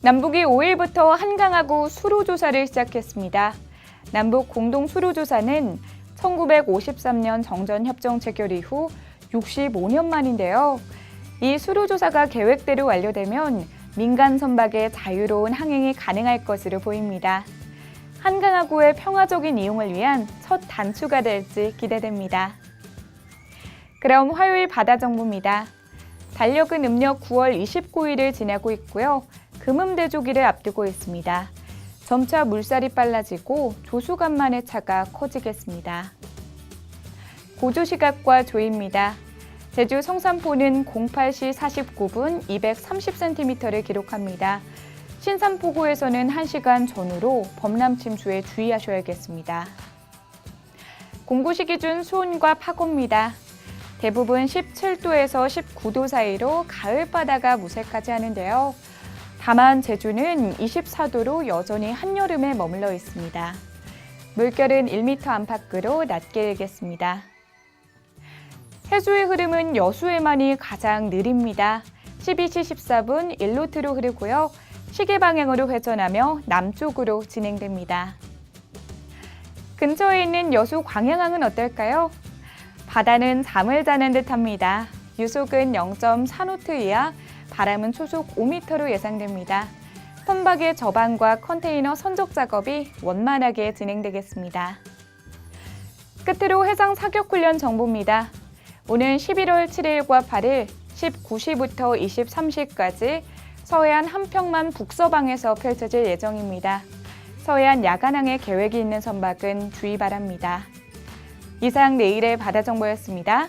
남북이 5일부터 한강하고 수로 조사를 시작했습니다. 남북 공동 수로 조사는 1953년 정전 협정 체결 이후 65년 만인데요. 이 수로 조사가 계획대로 완료되면 민간 선박의 자유로운 항행이 가능할 것으로 보입니다. 한강하고의 평화적인 이용을 위한 첫 단추가 될지 기대됩니다. 그럼 화요일 바다 정보입니다. 달력은 음력 9월 29일을 지나고 있고요. 금음대조기를 앞두고 있습니다. 점차 물살이 빨라지고 조수간만의 차가 커지겠습니다. 고조 시각과 조입니다. 제주 성산포는 08시 49분 230cm를 기록합니다. 신산포구에서는 1시간 전후로 범람 침수에 주의하셔야겠습니다. 공구시 기준 수온과 파고입니다. 대부분 17도에서 19도 사이로 가을 바다가 무색하지 않은데요. 다만 제주는 24도로 여전히 한여름에 머물러 있습니다. 물결은 1m 안팎으로 낮게 일겠습니다. 해수의 흐름은 여수에만이 가장 느립니다. 12시 14분 1루트로 흐르고요. 시계 방향으로 회전하며 남쪽으로 진행됩니다. 근처에 있는 여수 광양항은 어떨까요? 바다는 잠을 자는 듯합니다. 유속은 0.4노트 이하, 바람은 초속 5m로 예상됩니다. 선박의 저방과 컨테이너 선적 작업이 원만하게 진행되겠습니다. 끝으로 해상 사격 훈련 정보입니다. 오는 11월 7일과 8일 19시부터 23시까지 서해안 한평만 북서방에서 펼쳐질 예정입니다. 서해안 야간항에 계획이 있는 선박은 주의 바랍니다. 이상 내일의 바다 정보였습니다.